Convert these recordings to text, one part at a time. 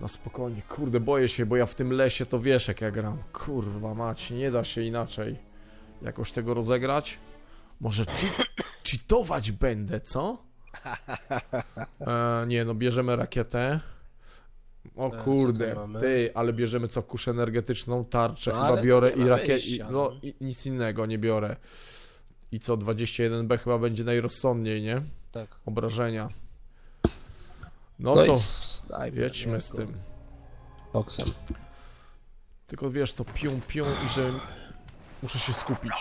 Na spokojnie. Kurde, boję się, bo ja w tym lesie to wiesz jak ja gram. Kurwa mać, nie da się inaczej jakoś tego rozegrać. Może cheat, cheatować będę, co? E, nie, no bierzemy rakietę. O E, kurde, ty, ale bierzemy co, kuszę energetyczną, tarczę, No, chyba biorę i rakietę, no no. i nic innego nie biorę. I co, 21B chyba będzie najrozsądniej, nie? Tak. Obrażenia. No, No to jedźmy z tym. Koksem. Tylko wiesz, to pią, pią i że muszę się skupić.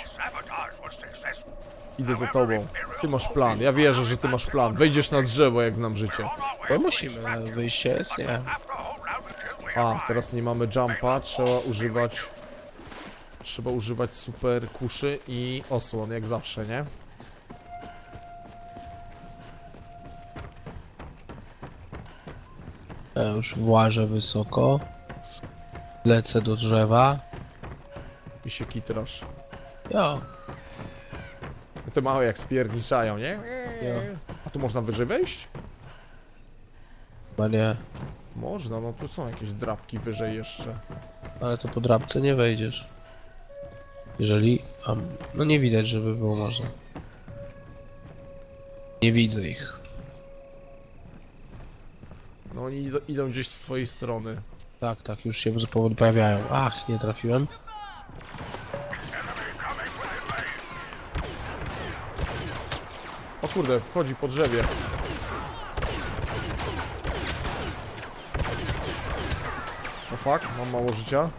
Idę za tobą. Ty masz plan. Ja wierzę, że ty masz plan. Wejdziesz na drzewo, jak znam życie. Bo musimy, wyjście jest, nie. A, teraz nie mamy jumpa. Trzeba używać... Trzeba używać super kuszy i osłon, jak zawsze, nie? Ja już włażę wysoko. Lecę do drzewa. I się kitrasz. Jo. Te małe jak spierniczają, nie? Jo. A tu można wyżej wejść? Chyba nie. Można, no tu są jakieś drapki wyżej jeszcze. Ale to po drabce nie wejdziesz. Jeżeli... A, no nie widać, żeby było można. Nie widzę ich. No oni idą, idą gdzieś z twojej strony. Tak, tak, już się powoli pojawiają. Ach, nie trafiłem. O kurde, wchodzi po drzewie. O fuck, mam mało życia.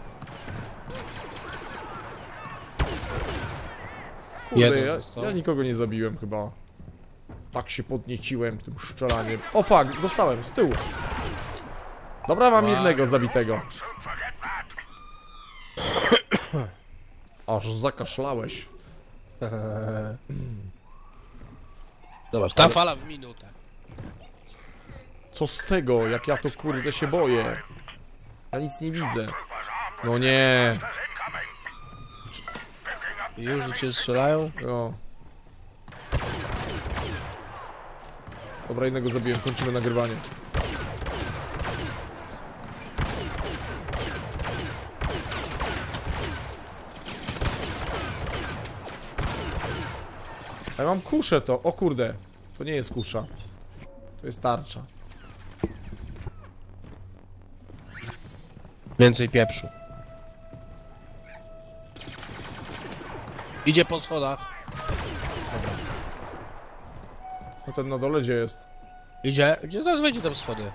Kurde, Jeden ja, został. ja nikogo nie zabiłem chyba. Tak się podnieciłem tym szczelaniem. O fuck, dostałem, z tyłu. Dobra, mam jednego zabitego. Aż zakaszlałeś. Zobacz, ta fala w minutę. Co z tego, jak ja to kurde się boję? Ja nic nie widzę. No nie. I już do ciebie strzelają? O. Dobra, innego zabiłem, kończymy nagrywanie. Mam kuszę to, o kurde. To nie jest kusza. To jest tarcza. Więcej pieprzu. Idzie po schodach. No ten na dole gdzie jest? Idzie, idzie, zaraz wejdzie tam schody.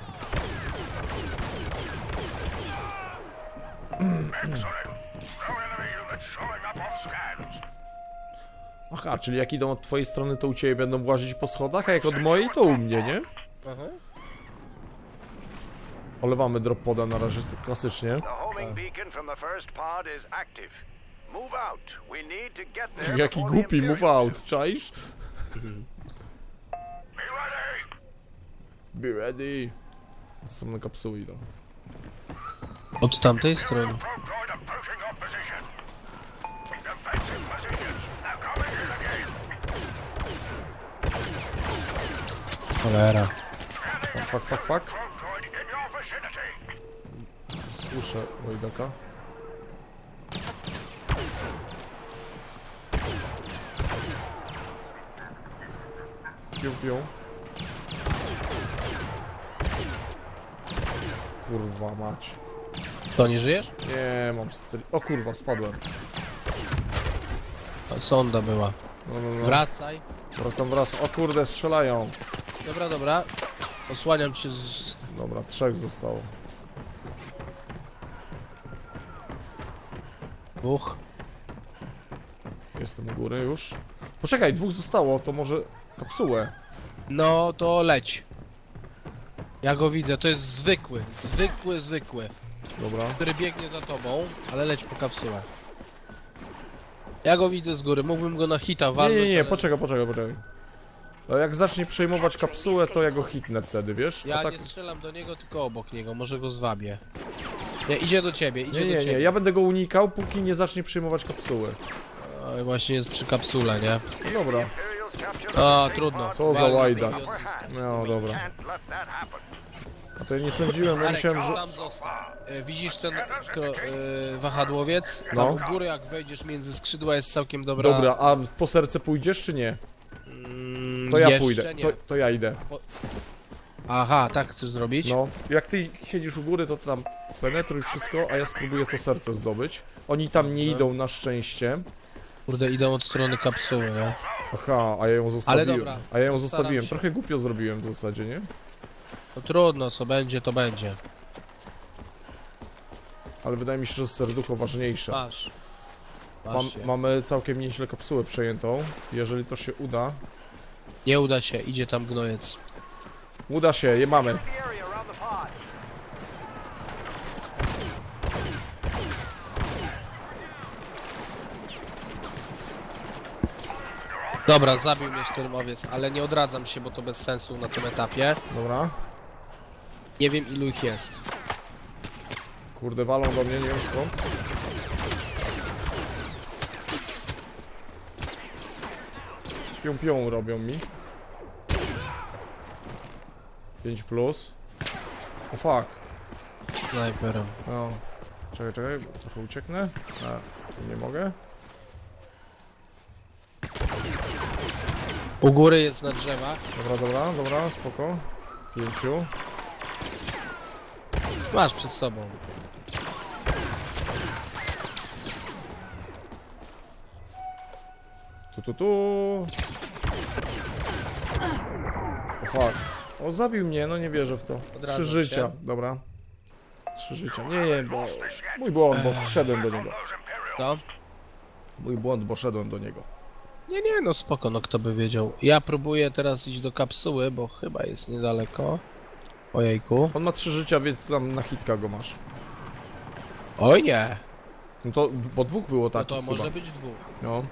Aha, czyli jak idą od twojej strony, to u ciebie będą włazić po schodach, a jak od mojej, to u mnie, nie? Aha. Olewamy drop poda na razie klasycznie. Jaki głupi, move out, czaisz? Be ready. Następne kapsuły idą. Od tamtej strony. Cholera. Fuck, fuck, fuck. Słyszę Wojdaka. Pił, pił. Kurwa mać. To nie żyjesz? Nie, mam stry... O kurwa, spadłem. Sonda była. No, no, no. Wracaj. Wracam, wracam. O kurde, strzelają. Dobra, dobra. Osłaniam cię z... Dobra, trzech zostało. dwóch. Jestem u góry już. Poczekaj, dwóch zostało, to może kapsułę. No to leć. Ja go widzę, to jest zwykły, zwykły, zwykły, Dobra. który biegnie za tobą, ale leć po kapsułę. Ja go widzę z góry, mógłbym go na hita Nie, walnąć, nie, nie, ale poczekaj, poczekaj, poczekaj. A jak zacznie przejmować kapsułę, to ja go hitnę wtedy, wiesz? Ja tak... nie strzelam do niego, tylko obok niego, może go zwabię. Nie, idzie do ciebie, idzie Nie, do nie, ciebie. nie, ja będę go unikał, póki nie zacznie przejmować kapsuły. No i właśnie jest przy kapsule, nie? No dobra, A, trudno. Co za Walnę łajdak. i od- no dobra. A to ja nie sądziłem, ja Marek, myślałem, że... tam został. E, Widzisz ten kro, e, wahadłowiec? Tam No. u góry jak wejdziesz między skrzydła jest całkiem dobra. Dobra, a po serce pójdziesz czy nie? Mm, To ja jeszcze pójdę, Nie. to, to ja idę. Aha, tak chcesz zrobić? No, jak ty siedzisz u góry, to tam penetruj wszystko, a ja spróbuję to serce zdobyć. Oni tam nie idą na szczęście. Kurde, idą od strony kapsuły, nie? Aha, a ja ją zostawiłem. dobra, a ja ją postaram zostawiłem. się. Trochę głupio zrobiłem w zasadzie, nie? No trudno, co będzie, to będzie. Ale wydaje mi się, że serducho ważniejsze. Masz. Masz mamy całkiem nieźle kapsułę przejętą. Jeżeli to się uda. Nie uda się, idzie tam gnojec. Uda się, je mamy. Dobra, zabił mnie szturmowiec, ale nie odradzam się, bo to bez sensu na tym etapie. Dobra. Nie wiem ilu ich jest. Kurde, walą do mnie, nie wiem skąd. Pią pią robią mi. 5 plus. O fuck. Snajperem. No. Czekaj, czekaj, trochę ucieknę. A, tu nie mogę. U góry jest na drzewach. Dobra, dobra, dobra, spoko. Pięciu. Masz przed sobą. Tu, tu, tu. O fuck. O, zabił mnie, no nie wierzę w to. Odradzam Trzy życia, się. dobra. Trzy życia. Nie, nie, bo... Mój błąd, bo wszedłem do niego. Co? Mój błąd, bo szedłem do niego. Nie, nie, no spoko, no kto by wiedział. Ja próbuję teraz iść do kapsuły, bo chyba jest niedaleko. Ojejku. On ma trzy życia, więc tam na hitka go masz. Oj nie! No to, bo dwóch było No takich to chyba. może być dwóch. No.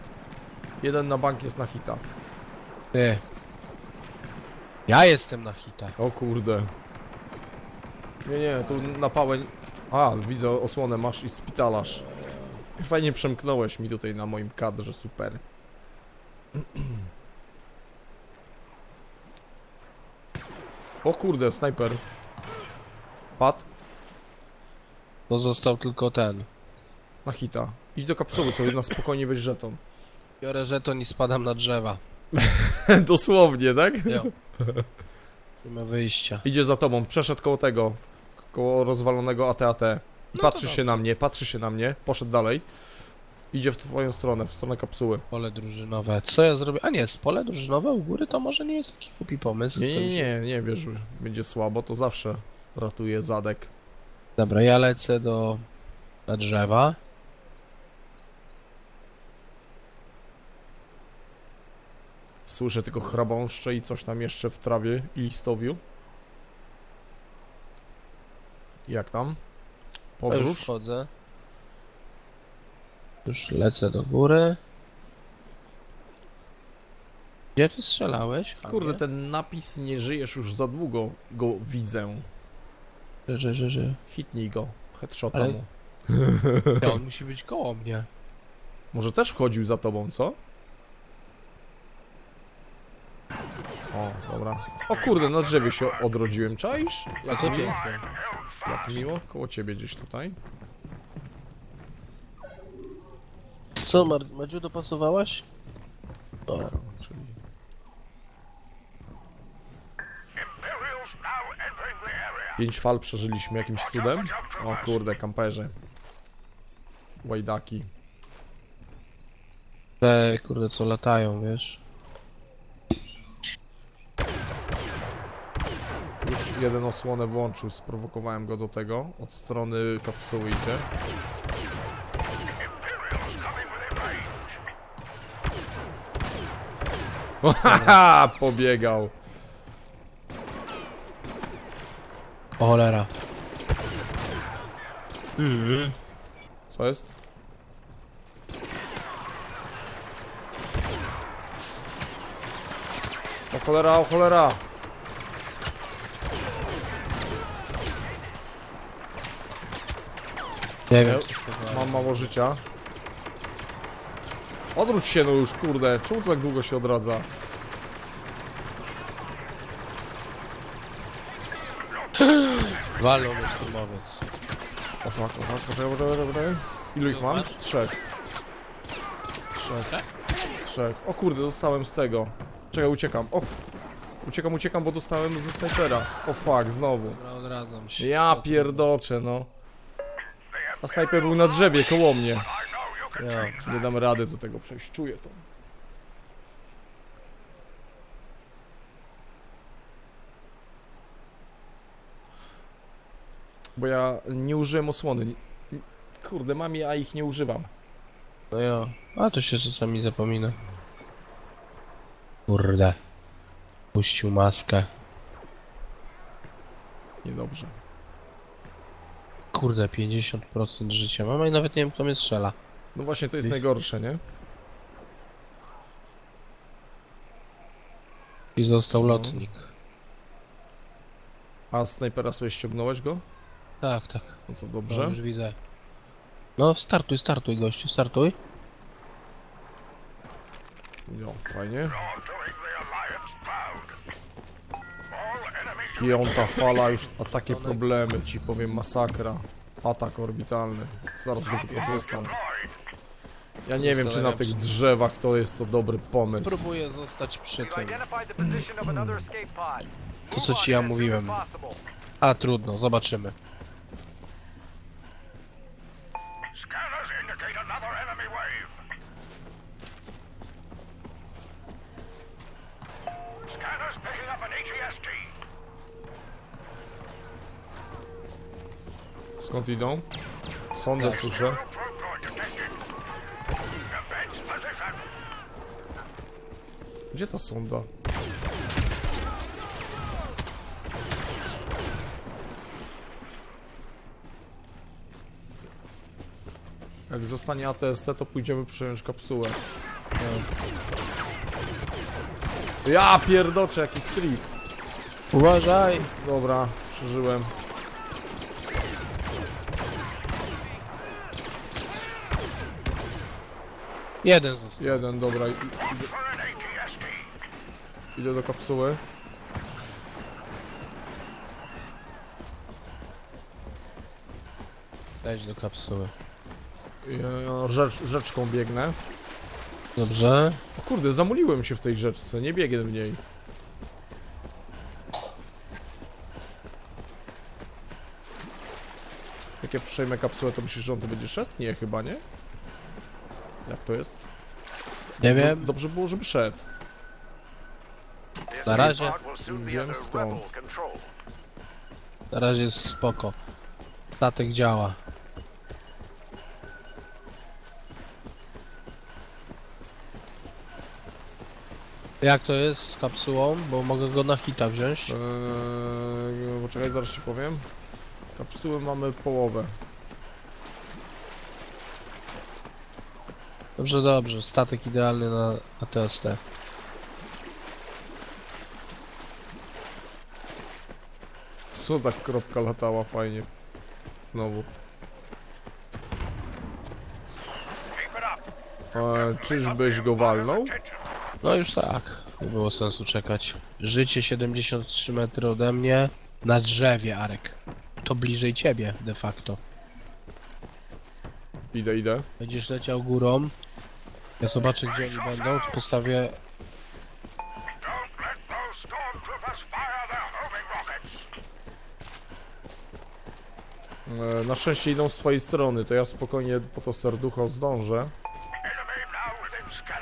Jeden na bank jest na hita. Ty. Ja jestem na hita. O kurde. Nie, nie, tu na pałę... A, widzę, osłonę masz i spitalarz. Fajnie przemknąłeś mi tutaj na moim kadrze, super. O kurde, snajper. Padł To został tylko ten. na hita. Idź do kapsuły sobie na spokojnie weź żeton. Biorę żeton i spadam na drzewa. Dosłownie, tak? Jo. Nie ma wyjścia. Idzie za tobą, przeszedł koło tego, koło rozwalonego AT-AT. I No patrzy się na mnie, patrzy się na mnie, poszedł dalej. Idzie w twoją stronę, w stronę kapsuły. Pole drużynowe. Co ja zrobię? A nie, z pole drużynowe u góry to może nie jest taki głupi pomysł. Nie, nie, nie, nie, wiesz, będzie słabo, to zawsze ratuje zadek. Dobra, ja lecę do... na drzewa. Słyszę tylko chrabąszcze i coś tam jeszcze w trawie i listowiu. Jak tam? Ja już Podróż? wchodzę. Już lecę do góry. Gdzie ty strzelałeś? Chamie? Kurde, ten napis nie żyjesz już za długo, go widzę. Że, że, że, że. Hitnij go, headshota Ale- mu. Ja, on musi być koło mnie. Może też wchodził za tobą, co? O, dobra. O kurde, na drzewie się odrodziłem, czaisz? A Jak to miło, pięknie. jak miło, koło ciebie gdzieś tutaj. Co, Mar Madziu, dopasowałaś? O, Czyli pięć fal przeżyliśmy jakimś cudem. O kurde, kamperzy. Łajdaki. te kurde co latają, wiesz? Już jeden osłonę włączył, sprowokowałem go do tego. Od strony kapsuły idzie. Haha, pobiegał. O cholera. Mhm. Co jest? O cholera, o cholera! Nie wiem Mam mało życia. Odwróć się no już, kurde. Czemu to tak długo się odradza? Walą mnie szturmowiec. O fuck, o fuck, poczekaj, poczekaj, poczekaj. Ilu ich mam? Trzech. Trzech. Tak? Trzech. O kurde, dostałem z tego. Czekaj, uciekam. O, f- uciekam, uciekam, bo dostałem ze snajpera. O fuck, znowu. Dobra, odradzam się. Ja pierdoczę, no. A snajper był na drzewie, koło mnie. Ja. Nie dam rady do tego przejść, czuję to. Bo ja nie użyłem osłony. Kurde, mam je, a ich nie używam. No ja. A to się czasami zapomina. Kurde. Puścił maskę. Niedobrze. Kurde, 50% życia mam, i nawet nie wiem kto mnie strzela. No właśnie, to jest najgorsze, nie? I został No. lotnik. A snajpera sobie ściągnąłeś go? Tak, tak. No to No, dobrze. już widzę. No, startuj, startuj, gościu, startuj. No, fajnie. Piąta fala, już a takie problemy, ci powiem, masakra. Atak orbitalny. Zaraz go wykorzystam. Ja nie wiem, czy na tych drzewach to jest to dobry pomysł. Próbuję zostać przy tym. To co ci ja mówiłem. A, trudno, zobaczymy. Scanners indicate another enemy wave. Skąd idą? Sondę Tak. słyszę. Gdzie ta sonda? Jak zostanie ATST, to pójdziemy przejąć kapsułę. Ja pierdoczę, jaki strip. Uważaj! Dobra, przeżyłem. Jeden został. Jeden, dobra. i- Idę, idę do kapsuły. Wejdź do kapsuły. Rzecz, rzeczką biegnę. Dobrze. O kurde, zamuliłem się w tej rzeczce, nie biegnę w niej. Jak ja przejmę kapsułę, to myślisz, że on tu będzie szedł? Nie, chyba nie. Jak to jest? Nie Dobrze, wiem. dobrze było, żeby szedł. Na razie. Wiem skąd. Na razie jest spoko. Statek działa. Jak to jest z kapsułą? Bo mogę go na hita wziąć. Eee, poczekaj, zaraz ci powiem. Kapsuły mamy połowę. Dobrze, dobrze. Statek idealny na ATST. Co tak kropka latała fajnie. Znowu. Eee, czyżbyś go walnął? No już tak. Nie było sensu czekać. Życie 73 metry ode mnie. Na drzewie, Arek. To bliżej ciebie, de facto. Idę, idę. Będziesz leciał górą. Ja zobaczę, gdzie oni będą. Postawię. Eee, na szczęście idą z twojej strony, to ja spokojnie po to serducho zdążę.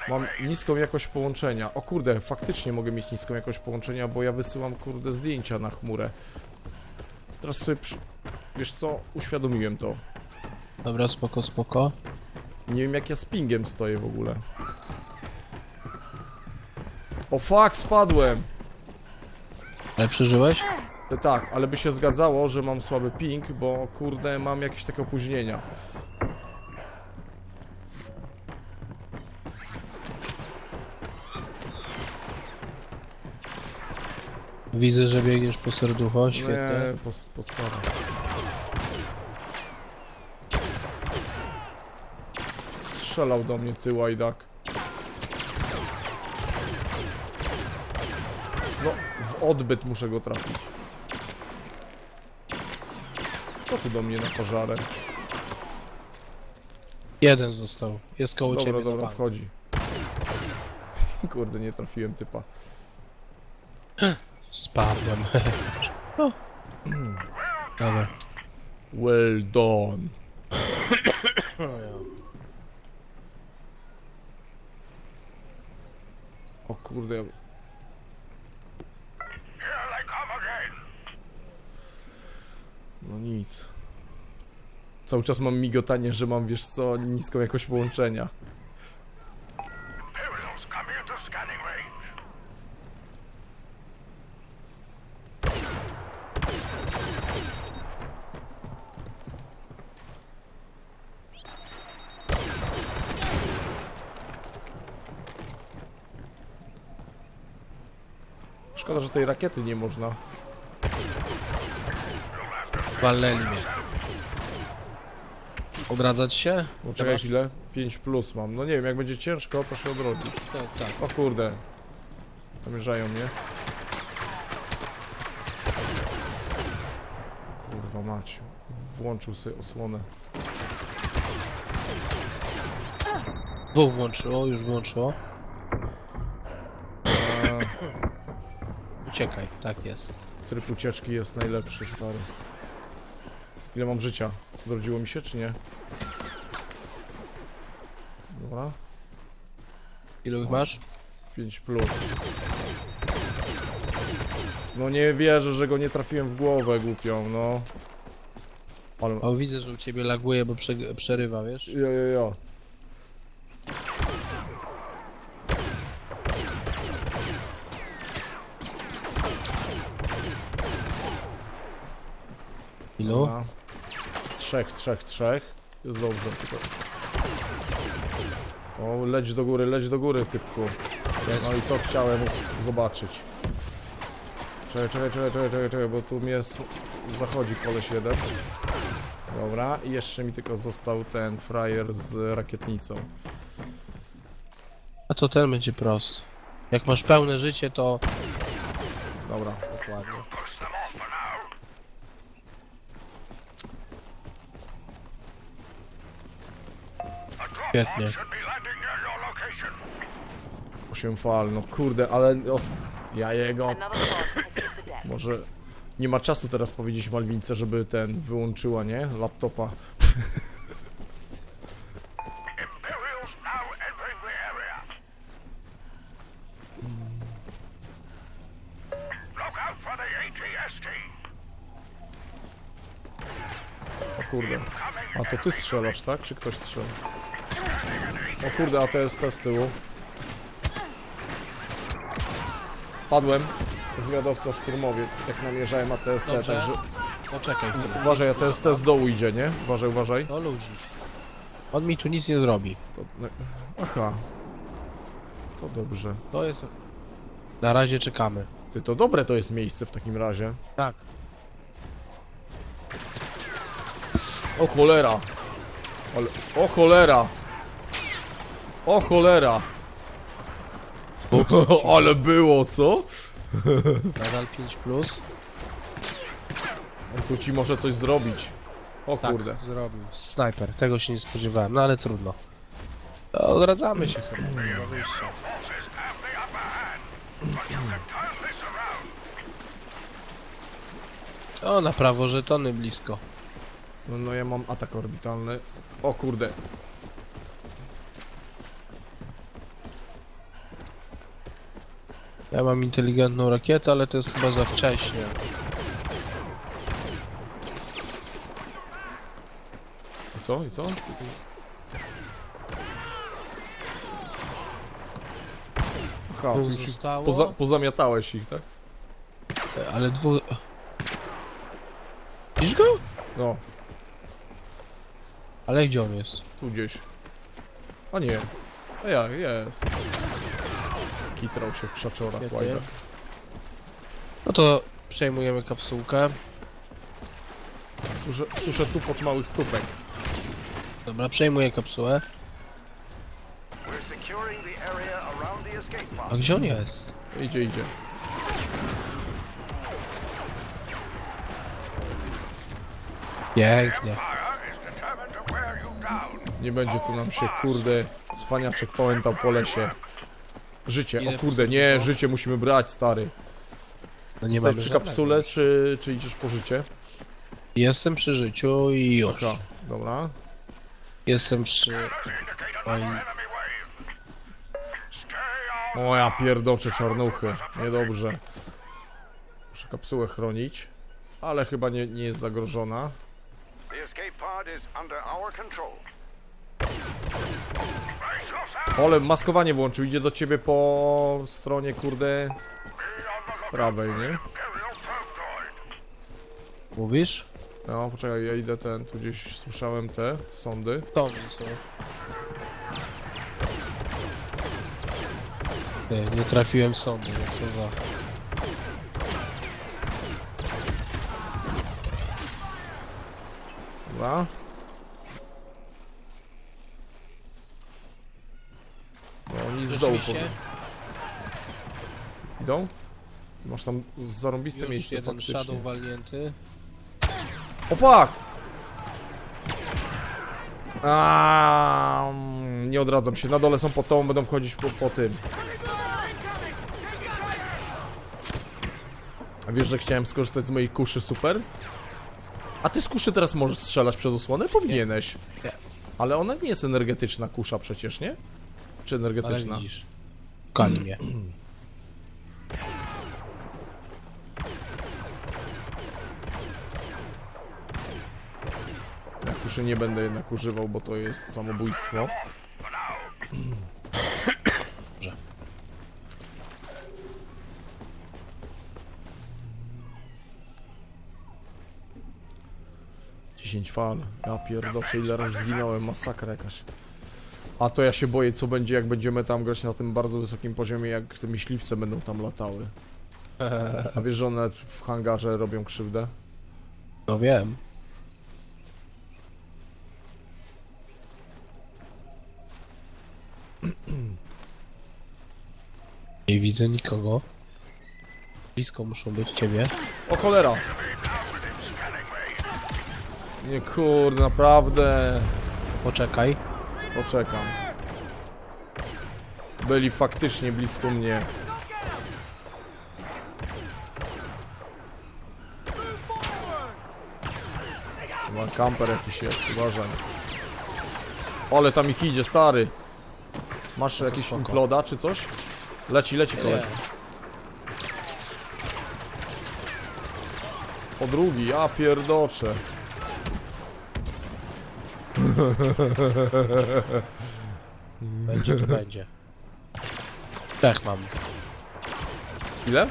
Mam niską jakość połączenia. O kurde, faktycznie mogę mieć niską jakość połączenia, bo ja wysyłam kurde zdjęcia na chmurę. Teraz sobie przy... Wiesz co? Uświadomiłem to. Dobra, spoko, spoko. Nie wiem jak ja z pingiem stoję w ogóle. O fuck, spadłem! Ale przeżyłeś? E, Tak, ale by się zgadzało, że mam słaby ping, bo kurde mam jakieś takie opóźnienia. Widzę, że biegniesz po serducho, świetnie. Nie, po, podstawa. strzelał do mnie ty łajdak. No, w odbyt muszę go trafić. Kto tu do mnie na pożarę? Jeden został. Jest koło Dobra, ciebie. dobra, wchodzi. Kurde, nie trafiłem typa. Spadłem. no. Dobra. Well done. kurde, no nic. Cały czas mam migotanie, że mam, wiesz co, niską jakość połączenia. Szkoda, że tej rakiety nie można. Walnęli mnie. Odradzać się? No czekaj chwilę. 5 plus mam. No nie wiem, jak będzie ciężko, to się odrodzisz. Tak, tak. O kurde. Zamierzają mnie. Kurwa mać. Włączył sobie osłonę. Dwóch włączyło, już włączyło. Uciekaj, tak jest. tryb ucieczki jest najlepszy, stary. Ile mam życia? Odrodziło mi się, czy nie? Dobra. Ilu ich masz? 5 plus. No nie wierzę, że go nie trafiłem w głowę głupią, no. Ale... O, widzę, że u ciebie laguje, bo prze, przerywa, wiesz? Jo, jo, jo. Ilu? Dobra. Trzech, trzech, trzech. Jest dobrze. O, leć do góry, leć do góry, typku. No i to chciałem zobaczyć. Czekaj, czekaj, czekaj, czekaj, czekaj, czekaj, bo tu mnie zachodzi koleś jeden. Dobra, i jeszcze mi tylko został ten frajer z rakietnicą. A to ten będzie prosty. Jak masz pełne życie, to... Dobra. Dokładnie. Świetnie. pod should be landing near your location. 8 fal, no kurde, ale os... ja jego... Może nie ma czasu teraz powiedzieć Malwince, żeby ten wyłączyła, nie? Laptopa. O kurde. A to ty strzelasz, tak? Czy ktoś strzela? O kurde, ATST z tyłu. Padłem. Zwiadowca szturmowiec, jak namierzałem ATST, Dobrze. także... Poczekaj chwilę. Uważaj, ATST z dołu idzie, nie? Uważaj, uważaj. To ludzi. On mi tu nic nie zrobi. To... no, Aha. To dobrze. To jest... Na razie czekamy. Ty, to dobre to jest miejsce w takim razie. Tak. O cholera! Ale... O cholera! O cholera! Ale było, co? Nadal 5 plus. On tu ci może coś zrobić. O Tak, kurde. zrobił. Snajper. Tego się nie spodziewałem, no ale trudno. Odradzamy się chyba. Wyjścia. O, na prawo żetony blisko. No, no ja mam atak orbitalny. O kurde. Ja mam inteligentną rakietę, ale to jest chyba za wcześnie. I co? I co? Aha, Dwóch ty już ich zostało. poza, pozamiatałeś ich, tak? Ale dwu... Widzisz go? No, Ale gdzie on jest? tu gdzieś. A nie. A ja, jest. Skitrał się w krzaczorach, No to przejmujemy kapsułkę. Słyszę, słyszę tu pod małych stópek. Dobra, przejmuję kapsułę. A gdzie on jest? Idzie, idzie. Pięknie. Nie będzie tu nam się, kurde, cwaniaczek pałętał po lesie. Życie, o kurde, nie, życie musimy brać, stary. No nie mamy przy żadnego. kapsule, czy, czy idziesz po życie? Jestem przy życiu i już. Aha, dobra. Jestem przy... Oj. O ja pierdoczę czarnuchy, niedobrze. Muszę kapsułę chronić, ale chyba nie, nie jest zagrożona. The escape pod is under our control. Ole, maskowanie włączył, idzie do ciebie po stronie, kurde, prawej, nie? Mówisz? No, poczekaj, ja idę ten, tu gdzieś słyszałem te sądy. To mi są. Ty, nie trafiłem w sądy, no co za... Dobra. No, oni z dołu idą. Ty Masz tam zarąbiste już miejsce jeden faktycznie. shadow walnięty. O fuck! A, nie odradzam się. Na dole są pod tobą, będą wchodzić po, po tym. A wiesz, że chciałem skorzystać z mojej kuszy super? A ty z kuszy teraz możesz strzelać przez osłonę? Powinieneś. Nie. Ale ona nie jest energetyczna kusza przecież, nie? Czy energetyczna? Kali mnie. Ja kuszy nie będę jednak używał, bo to jest samobójstwo. Dziesięć fal. Ja pierdoczę, ile razy zginąłem, masakra jakaś. A to ja się boję, co będzie, jak będziemy tam grać na tym bardzo wysokim poziomie, jak te myśliwce będą tam latały. A wiesz, że one w hangarze robią krzywdę? No wiem. Nie widzę nikogo. Blisko muszą być ciebie. O cholera! Nie kurde, naprawdę. Poczekaj. Poczekam. Byli faktycznie blisko mnie. Chyba kamper jakiś jest, uważaj. Ale tam ich idzie, stary. Masz jakiś imploda czy coś? Leci, leci koleś. Po drugi, ja pierdoczę. Będzie to będzie. Tak mam. Ile?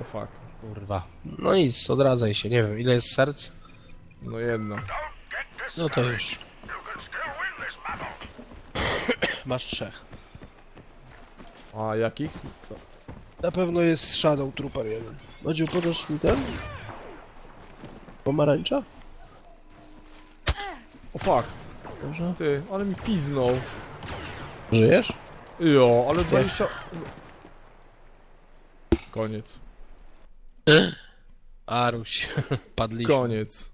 O fuck. Kurwa. No nic, odradzaj się. Nie wiem, ile jest serc? No jedno. No to już. Masz trzech. A jakich? Na pewno jest Shadow Trooper jeden. Madziu, podasz mi ten? Pomarańcza? O fuck. Dobrze. Ty, ale mi piznął. Żyjesz? Jo, ale 20... Koniec. Aruś. Padliśmy. Koniec.